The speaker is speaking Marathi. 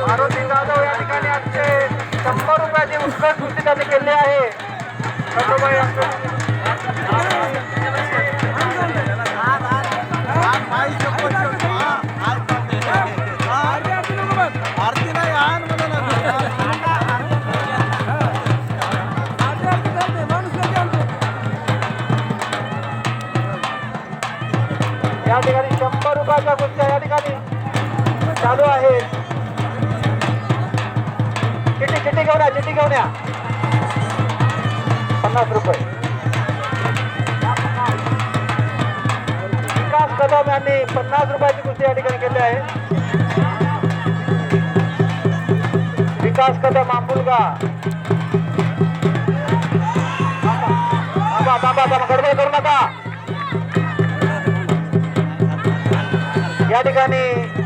मारुती जाधव या ठिकाणी आजचे शंभर रुपयाचे उत्कृष्ट कुस्ती त्यांनी आहे. या ठिकाणी शंभर रुपयाच्या कुस्त्या या ठिकाणी चालू आहे चिठ्ठी चिठ्ठी घेऊन या चिठ्ठी घेऊन या. पन्नास रुपये. विकास कदम यांनी पन्नास रुपयाची कुस्ती या ठिकाणी केली आहे. विकास कदम आंबुलगा. थांबा थांबा थांबा गडबड करू नका. या ठिकाणी